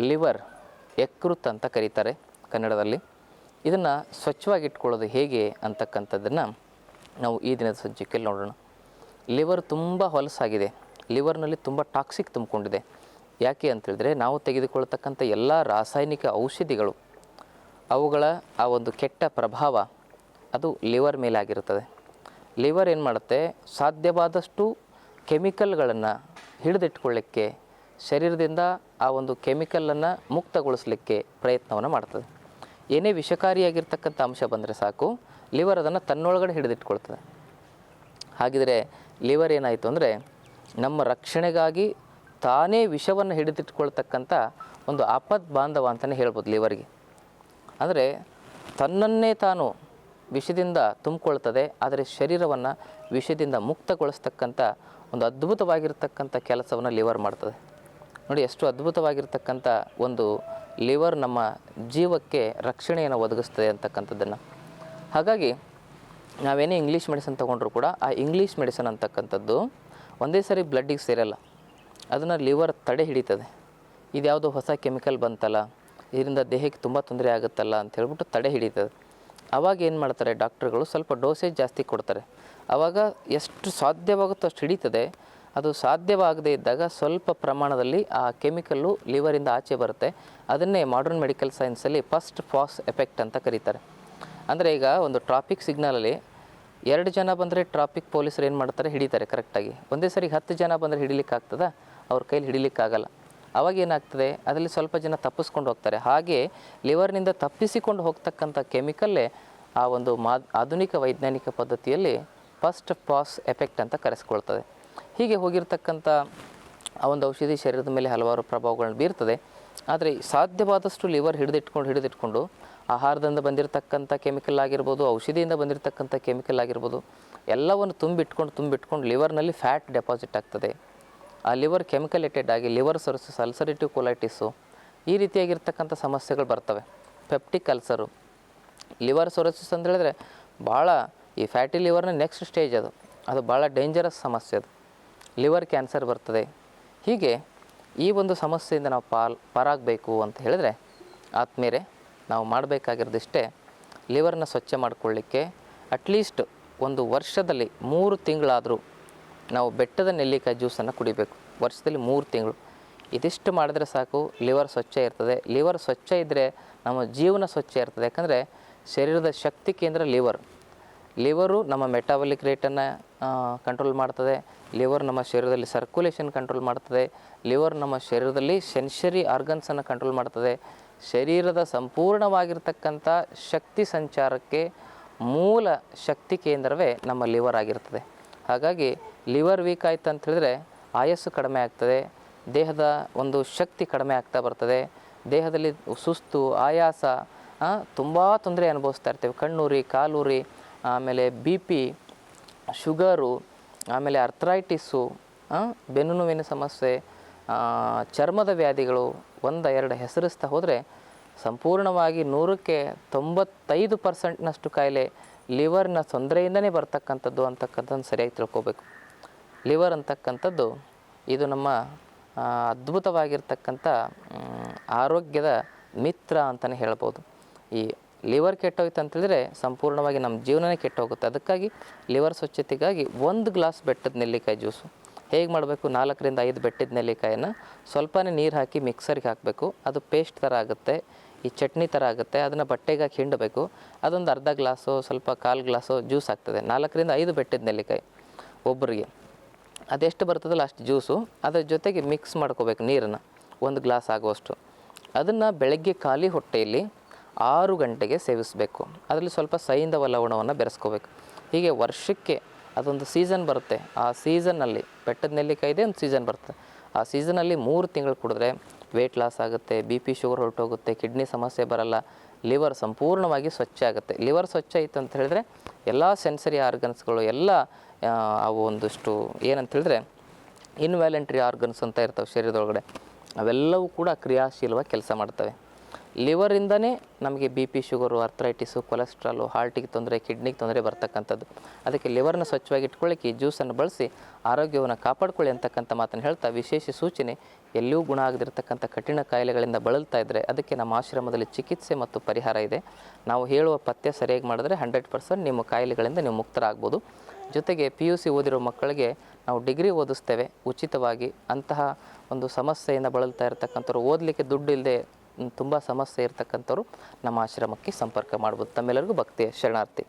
Liver ಯಕೃತ್ ಅಂತ ಕರೀತಾರೆ ಕನ್ನಡದಲ್ಲಿ. ಇದನ್ನು ಸ್ವಚ್ಛವಾಗಿಟ್ಕೊಳ್ಳೋದು ಹೇಗೆ ಅಂತಕ್ಕಂಥದ್ದನ್ನು ನಾವು ಈ ದಿನದ ಸಂಚಿಕೆಯಲ್ಲಿ ನೋಡೋಣ. ಲಿವರ್ ತುಂಬ ಹೊಲಸಾಗಿದೆ. ಲಿವರ್ನಲ್ಲಿ ತುಂಬ ಟಾಕ್ಸಿಕ್ ತುಂಬಿಕೊಂಡಿದೆ. ಯಾಕೆ ಅಂತೇಳಿದ್ರೆ ನಾವು ತೆಗೆದುಕೊಳ್ತಕ್ಕಂಥ ಎಲ್ಲ ರಾಸಾಯನಿಕ ಔಷಧಿಗಳು, ಅವುಗಳ ಆ ಒಂದು ಕೆಟ್ಟ ಪ್ರಭಾವ ಅದು ಲಿವರ್ ಮೇಲೆ ಆಗಿರುತ್ತದೆ ಲಿವರ್ ಏನು ಮಾಡುತ್ತೆ ಸಾಧ್ಯವಾದಷ್ಟು ಕೆಮಿಕಲ್ಗಳನ್ನು ಹಿಡಿದಿಟ್ಕೊಳ್ಳಿಕ್ಕೆ ಶರೀರದಿಂದ ಆ ಒಂದು ಕೆಮಿಕಲನ್ನು ಮುಕ್ತಗೊಳಿಸಲಿಕ್ಕೆ ಪ್ರಯತ್ನವನ್ನು ಮಾಡ್ತದೆ. ಏನೇ ವಿಷಕಾರಿಯಾಗಿರ್ತಕ್ಕಂಥ ಅಂಶ ಬಂದರೆ ಸಾಕು, ಲಿವರ್ ಅದನ್ನು ತನ್ನೊಳಗಡೆ ಹಿಡಿದಿಟ್ಕೊಳ್ತದೆ. ಹಾಗಿದ್ರೆ ಲಿವರ್ ಏನಾಯಿತು ಅಂದರೆ ನಮ್ಮ ರಕ್ಷಣೆಗಾಗಿ ತಾನೇ ವಿಷವನ್ನು ಹಿಡಿದಿಟ್ಕೊಳ್ತಕ್ಕಂಥ ಒಂದು ಆಪದ್ ಬಾಂಧವ ಅಂತಲೇ ಹೇಳ್ಬೋದು ಲಿವರ್ಗೆ. ಅಂದರೆ ತನ್ನನ್ನೇ ತಾನು ವಿಷದಿಂದ ತುಂಬಿಕೊಳ್ತದೆ, ಆದರೆ ಶರೀರವನ್ನು ವಿಷದಿಂದ ಮುಕ್ತಗೊಳಿಸ್ತಕ್ಕಂಥ ಒಂದು ಅದ್ಭುತವಾಗಿರ್ತಕ್ಕಂಥ ಕೆಲಸವನ್ನು ಲಿವರ್ ಮಾಡ್ತದೆ. ನೋಡಿ, ಎಷ್ಟು ಅದ್ಭುತವಾಗಿರ್ತಕ್ಕಂಥ ಒಂದು ಲಿವರ್ ನಮ್ಮ ಜೀವಕ್ಕೆ ರಕ್ಷಣೆಯನ್ನು ಒದಗಿಸ್ತದೆ ಅಂತಕ್ಕಂಥದ್ದನ್ನು. ಹಾಗಾಗಿ, ನಾವೇನೇ ಇಂಗ್ಲೀಷ್ ಮೆಡಿಸನ್ ತೊಗೊಂಡ್ರು ಕೂಡ ಆ ಇಂಗ್ಲೀಷ್ ಮೆಡಿಸನ್ ಅಂತಕ್ಕಂಥದ್ದು ಒಂದೇ ಸಾರಿ ಬ್ಲಡ್ಡಿಗೆ ಸೇರಲ್ಲ. ಅದನ್ನು ಲಿವರ್ ತಡೆ ಹಿಡಿತದೆ. ಇದ್ಯಾವುದೋ ಹೊಸ ಕೆಮಿಕಲ್ ಬಂತಲ್ಲ, ಇದರಿಂದ ದೇಹಕ್ಕೆ ತುಂಬ ತೊಂದರೆ ಆಗುತ್ತಲ್ಲ ಅಂತ ಹೇಳ್ಬಿಟ್ಟು ತಡೆ ಹಿಡಿತದೆ. ಆವಾಗ ಏನು ಮಾಡ್ತಾರೆ, ಡಾಕ್ಟ್ರುಗಳು ಸ್ವಲ್ಪ ಡೋಸೇಜ್ ಜಾಸ್ತಿ ಕೊಡ್ತಾರೆ. ಆವಾಗ ಎಷ್ಟು ಸಾಧ್ಯವಾಗುತ್ತೋ ಅಷ್ಟು ಹಿಡಿತದೆ. ಅದು ಸಾಧ್ಯವಾಗದೇ ಇದ್ದಾಗ ಸ್ವಲ್ಪ ಪ್ರಮಾಣದಲ್ಲಿ ಆ ಕೆಮಿಕಲ್ಲು ಲಿವರಿಂದ ಆಚೆ ಬರುತ್ತೆ. ಅದನ್ನೇ ಮಾಡರ್ನ್ ಮೆಡಿಕಲ್ ಸೈನ್ಸಲ್ಲಿ ಫಸ್ಟ್ ಫಾಸ್ ಎಫೆಕ್ಟ್ ಅಂತ ಕರೀತಾರೆ. ಅಂದರೆ ಈಗ ಒಂದು ಟ್ರಾಫಿಕ್ ಸಿಗ್ನಲಲ್ಲಿ ಎರಡು ಜನ ಬಂದರೆ ಟ್ರಾಫಿಕ್ ಪೊಲೀಸರು ಏನು ಮಾಡ್ತಾರೆ? ಹಿಡಿತಾರೆ ಕರೆಕ್ಟಾಗಿ ಒಂದೇ ಸರಿ ಹತ್ತು ಜನ ಬಂದರೆ ಹಿಡಿಲಿಕ್ಕೆ ಆಗ್ತದ? ಅವ್ರ ಕೈಲಿ ಹಿಡಿಲಿಕ್ಕಾಗಲ್ಲ ಅವಾಗ ಏನಾಗ್ತದೆ? ಅದರಲ್ಲಿ ಸ್ವಲ್ಪ ಜನ ತಪ್ಪಿಸ್ಕೊಂಡು ಹೋಗ್ತಾರೆ. ಹಾಗೆ ಲಿವರ್ನಿಂದ ತಪ್ಪಿಸಿಕೊಂಡು ಹೋಗ್ತಕ್ಕಂಥ ಕೆಮಿಕಲ್ಲೇ ಆ ಒಂದು ಮಾ ಆಧುನಿಕ ವೈಜ್ಞಾನಿಕ ಪದ್ಧತಿಯಲ್ಲಿ ಫಸ್ಟ್ ಪಾಸ್ ಎಫೆಕ್ಟ್ ಅಂತ ಕರೆಸ್ಕೊಳ್ತದೆ. ಹೀಗೆ ಹೋಗಿರ್ತಕ್ಕಂಥ ಆ ಒಂದು ಔಷಧಿ ಶರೀರದ ಮೇಲೆ ಹಲವಾರು ಪ್ರಭಾವಗಳನ್ನು ಬೀರ್ತದೆ. ಆದರೆ ಸಾಧ್ಯವಾದಷ್ಟು ಲಿವರ್ ಹಿಡಿದಿಟ್ಕೊಂಡು ಹಿಡಿದಿಟ್ಕೊಂಡು ಆಹಾರದಿಂದ ಬಂದಿರತಕ್ಕಂಥ ಕೆಮಿಕಲ್ ಆಗಿರ್ಬೋದು, ಔಷಧಿಯಿಂದ ಬಂದಿರತಕ್ಕಂಥ ಕೆಮಿಕಲ್ ಆಗಿರ್ಬೋದು, ಎಲ್ಲವನ್ನು ತುಂಬಿಟ್ಕೊಂಡು ತುಂಬಿಟ್ಕೊಂಡು ಲಿವರ್ನಲ್ಲಿ ಫ್ಯಾಟ್ ಡೆಪಾಸಿಟ್ ಆಗ್ತದೆ. ಆ ಲಿವರ್ ಕೆಮಿಕಲೇಟೆಡ್ ಆಗಿ ಲಿವರ್ ಸೊರಸಿಸ್ ಅಲ್ಸರೇಟಿವ್ ಕೊಲೈಟಿಸು ಈ ರೀತಿಯಾಗಿರ್ತಕ್ಕಂಥ ಸಮಸ್ಯೆಗಳು ಬರ್ತವೆ. ಪೆಪ್ಟಿಕ್ ಅಲ್ಸರು ಲಿವರ್ ಸೊರಸಿಸ್ ಅಂತ ಹೇಳಿದ್ರೆ ಭಾಳ ಈ ಫ್ಯಾಟಿ ಲಿವರ್ನ ನೆಕ್ಸ್ಟ್ ಸ್ಟೇಜ್ ಅದು. ಅದು ಭಾಳ ಡೇಂಜರಸ್ ಸಮಸ್ಯೆ ಅದು. ಲಿವರ್ ಕ್ಯಾನ್ಸರ್ ಬರ್ತದೆ. ಹೀಗೆ ಈ ಒಂದು ಸಮಸ್ಯೆಯಿಂದ ನಾವು ಪಾಲ್, ಪಾರಾಗಬೇಕು ಅಂತ ಹೇಳಿದ್ರೆ ಆತ್ಮೇರೆ ನಾವು ಮಾಡಬೇಕಾಗಿರೋದಿಷ್ಟೇ ಲಿವರ್ನ ಸ್ವಚ್ಛ ಮಾಡಿಕೊಳ್ಳಿಕ್ಕೆ ಅಟ್ಲೀಸ್ಟ್ ಒಂದು ವರ್ಷದಲ್ಲಿ ಮೂರು ತಿಂಗಳಾದರೂ ನಾವು ಬೆಟ್ಟದ ನೆಲ್ಲಿಕಾಯಿ ಜ್ಯೂಸನ್ನು ಕುಡಿಬೇಕು. ವರ್ಷದಲ್ಲಿ ಮೂರು ತಿಂಗಳು. ಇದಿಷ್ಟು ಮಾಡಿದ್ರೆ ಸಾಕು, ಲಿವರ್ ಸ್ವಚ್ಛ ಇರ್ತದೆ. ಲಿವರ್ ಸ್ವಚ್ಛ ಇದ್ದರೆ ನಮ್ಮ ಜೀವನ ಸ್ವಚ್ಛ ಇರ್ತದೆ. ಯಾಕಂದರೆ ಶರೀರದ ಶಕ್ತಿ ಕೇಂದ್ರ ಲಿವರ್. ಲಿವರು ನಮ್ಮ ಮೆಟಾಬಲಿಕ್ ರೇಟನ್ನು ಕಂಟ್ರೋಲ್ ಮಾಡ್ತದೆ. ಲಿವರ್ ನಮ್ಮ ಶರೀರದಲ್ಲಿ ಸರ್ಕ್ಯುಲೇಷನ್ ಕಂಟ್ರೋಲ್ ಮಾಡ್ತದೆ. ಲಿವರ್ ನಮ್ಮ ಶರೀರದಲ್ಲಿ ಸೆನ್ಷರಿ ಆರ್ಗನ್ಸನ್ನು ಕಂಟ್ರೋಲ್ ಮಾಡ್ತದೆ. ಶರೀರದ ಸಂಪೂರ್ಣವಾಗಿರ್ತಕ್ಕಂಥ ಶಕ್ತಿ ಸಂಚಾರಕ್ಕೆ ಮೂಲ ಶಕ್ತಿ ಕೇಂದ್ರವೇ ನಮ್ಮ ಲಿವರ್ ಆಗಿರ್ತದೆ. ಹಾಗಾಗಿ ಲಿವರ್ ವೀಕ್ ಆಯ್ತು ಅಂತ ಹೇಳಿದ್ರೆ ಆಯಸ್ಸು ಕಡಿಮೆ ಆಗ್ತದೆ. ದೇಹದ ಒಂದು ಶಕ್ತಿ ಕಡಿಮೆ ಆಗ್ತಾ ಬರ್ತದೆ. ದೇಹದಲ್ಲಿ ಸುಸ್ತು, ಆಯಾಸ ತುಂಬ ತೊಂದರೆ ಅನುಭವಿಸ್ತಾ ಇರ್ತೇವೆ. ಕಣ್ಣೂರಿ, ಕಾಲೂರಿ ಆಮೇಲೆ ಬಿ ಪಿ, ಶುಗರು, ಆಮೇಲೆ ಅರ್ಥ್ರೈಟಿಸ್ಸು ಬೆನ್ನು ನೋವಿನ ಸಮಸ್ಯೆ ಚರ್ಮದ ವ್ಯಾಧಿಗಳು ಒಂದು ಎರಡು ಹೆಸರಿಸ್ತಾ ಹೋದರೆ ಸಂಪೂರ್ಣವಾಗಿ ನೂರಕ್ಕೆ ತೊಂಬತ್ತೈದು ಪರ್ಸೆಂಟ್ನಷ್ಟು ಕಾಯಿಲೆ ಲಿವರ್ನ ತೊಂದರೆಯಿಂದನೇ ಬರ್ತಕ್ಕಂಥದ್ದು ಅಂತಕ್ಕಂಥದ್ದು ಸರಿಯಾಗಿ ತಿಳ್ಕೋಬೇಕು. ಲಿವರ್ ಅಂತಕ್ಕಂಥದ್ದು ಇದು ನಮ್ಮ ಅದ್ಭುತವಾಗಿರ್ತಕ್ಕಂಥ ಆರೋಗ್ಯದ ಮಿತ್ರ ಅಂತಲೇ ಹೇಳ್ಬೋದು. ಈ ಲಿವರ್ ಕೆಟ್ಟೋಯ್ತು ಅಂತೇಳಿದ್ರೆ ಸಂಪೂರ್ಣವಾಗಿ ನಮ್ಮ ಜೀವನನೇ ಕೆಟ್ಟೋಗುತ್ತೆ. ಅದಕ್ಕಾಗಿ ಲಿವರ್ ಸ್ವಚ್ಛತೆಗಾಗಿ ಒಂದು ಗ್ಲಾಸ್ ಬೆಟ್ಟದ ನೆಲ್ಲಿಕಾಯಿ ಜ್ಯೂಸು. ಹೇಗೆ ಮಾಡಬೇಕು? ನಾಲ್ಕರಿಂದ ಐದು ಬೆಟ್ಟದ ನೆಲ್ಲಿಕಾಯನ್ನು ಸ್ವಲ್ಪನೇ ನೀರು ಹಾಕಿ ಮಿಕ್ಸರ್ಗೆ ಹಾಕಬೇಕು. ಅದು ಪೇಸ್ಟ್ ಥರ ಆಗುತ್ತೆ, ಈ ಚಟ್ನಿ ಥರ ಆಗುತ್ತೆ. ಅದನ್ನು ಬಟ್ಟೆಗೆ ಹಾಕಿ ಹಿಂಡಬೇಕು. ಅದೊಂದು ಅರ್ಧ ಗ್ಲಾಸು, ಸ್ವಲ್ಪ ಕಾಲು ಗ್ಲಾಸು ಜ್ಯೂಸ್ ಆಗ್ತದೆ. ನಾಲ್ಕರಿಂದ ಐದು ಬೆಟ್ಟದ ನೆಲ್ಲಿಕಾಯಿ ಒಬ್ಬರಿಗೆ. ಅದೆಷ್ಟು ಬರ್ತದಲ್ಲ ಅಷ್ಟು ಜ್ಯೂಸು. ಅದರ ಜೊತೆಗೆ ಮಿಕ್ಸ್ ಮಾಡ್ಕೋಬೇಕು ನೀರನ್ನು. ಒಂದು ಗ್ಲಾಸ್ ಆಗುವಷ್ಟು. ಅದನ್ನು ಬೆಳಗ್ಗೆ ಖಾಲಿ ಹೊಟ್ಟೆಯಲ್ಲಿ ಆರು ಗಂಟೆಗೆ ಸೇವಿಸಬೇಕು. ಅದರಲ್ಲಿ ಸ್ವಲ್ಪ ಸೈಂಧವ ಲವಣವನ್ನು ಬೆರೆಸ್ಕೋಬೇಕು. ಹೀಗೆ ವರ್ಷಕ್ಕೆ ಅದೊಂದು ಸೀಸನ್ ಬರುತ್ತೆ. ಆ ಸೀಸನ್ನಲ್ಲಿ ಬೆಟ್ಟದ ನೆಲ್ಲಿಕಾಯಿದೆ ಒಂದು ಸೀಸನ್ ಬರುತ್ತೆ. ಆ ಸೀಸನಲ್ಲಿ ಮೂರು ತಿಂಗಳು ಕುಡಿದ್ರೆ ವೆಯ್ಟ್ ಲಾಸ್ ಆಗುತ್ತೆ, ಬಿ ಪಿ ಶುಗರ್ ಹೊರಟೋಗುತ್ತೆ, ಕಿಡ್ನಿ ಸಮಸ್ಯೆ ಬರಲ್ಲ, ಲಿವರ್ ಸಂಪೂರ್ಣವಾಗಿ ಸ್ವಚ್ಛ ಆಗುತ್ತೆ. ಲಿವರ್ ಸ್ವಚ್ಛ ಇತ್ತು ಅಂತ ಹೇಳಿದ್ರೆ ಎಲ್ಲ ಸೆನ್ಸರಿ ಆರ್ಗನ್ಸ್ಗಳು ಎಲ್ಲ ಅವು ಒಂದಷ್ಟು ಏನಂತ ಹೇಳಿದ್ರೆ ಇನ್ವ್ಯಾಲೆಂಟ್ರಿ ಆರ್ಗನ್ಸ್ ಅಂತ ಇರ್ತವೆ ಶರೀರದೊಳಗಡೆ. ಅವೆಲ್ಲವೂ ಕೂಡ ಕ್ರಿಯಾಶೀಲವಾಗಿ ಕೆಲಸ ಮಾಡ್ತವೆ. ಲಿವರಿಂದನೇ ನಮಗೆ B P sugar arthritis cholesterol ಹಾರ್ಟಿಗೆ ತೊಂದರೆ ಕಿಡ್ನಿಗೆ ತೊಂದರೆ ಬರ್ತಕ್ಕಂಥದ್ದು. ಅದಕ್ಕೆ ಲಿವರ್ನ ಸ್ವಚ್ಛವಾಗಿ ಇಟ್ಕೊಳ್ಳಿಕ್ಕೆ ಜ್ಯೂಸನ್ನು ಬಳಸಿ ಆರೋಗ್ಯವನ್ನು ಕಾಪಾಡ್ಕೊಳ್ಳಿ ಅಂತಕ್ಕಂಥ ಮಾತನ್ನು ಹೇಳ್ತಾ ವಿಶೇಷ ಸೂಚನೆ, ಎಲ್ಲಿಯೂ ಗುಣ ಆಗದಿರ್ತಕ್ಕಂಥ ಕಠಿಣ ಕಾಯಿಲೆಗಳಿಂದ ಬಳಲ್ತಾ ಇದ್ದರೆ ಅದಕ್ಕೆ ನಮ್ಮ ಆಶ್ರಮದಲ್ಲಿ ಚಿಕಿತ್ಸೆ ಮತ್ತು ಪರಿಹಾರ ಇದೆ. ನಾವು ಹೇಳುವ ಪಥ್ಯ ಸರಿಯಾಗಿ ಮಾಡಿದ್ರೆ ಹಂಡ್ರೆಡ್ ಪರ್ಸೆಂಟ್ ನಿಮ್ಮ ಕಾಯಿಲೆಗಳಿಂದ ನೀವು ಮುಕ್ತರಾಗ್ಬೋದು. ಜೊತೆಗೆ ಪಿ ಯು ಸಿ ಓದಿರೋ ಮಕ್ಕಳಿಗೆ ನಾವು ಡಿಗ್ರಿ ಓದಿಸ್ತೇವೆ. ಉಚಿತವಾಗಿ ಅಂತಹ ಒಂದು ಸಮಸ್ಯೆಯಿಂದ ಬಳಲ್ತಾ ಇರತಕ್ಕಂಥವ್ರು ಓದಲಿಕ್ಕೆ ದುಡ್ಡು ಇಲ್ಲದೆ ತುಂಬ ಸಮಸ್ಯೆ ಇರತಕ್ಕಂಥವ್ರು ನಮ್ಮ ಆಶ್ರಮಕ್ಕೆ ಸಂಪರ್ಕ ಮಾಡ್ಬೋದು ತಮ್ಮೆಲ್ಲರಿಗೂ ಭಕ್ತಿಯ ಶರಣಾರ್ಥಿ.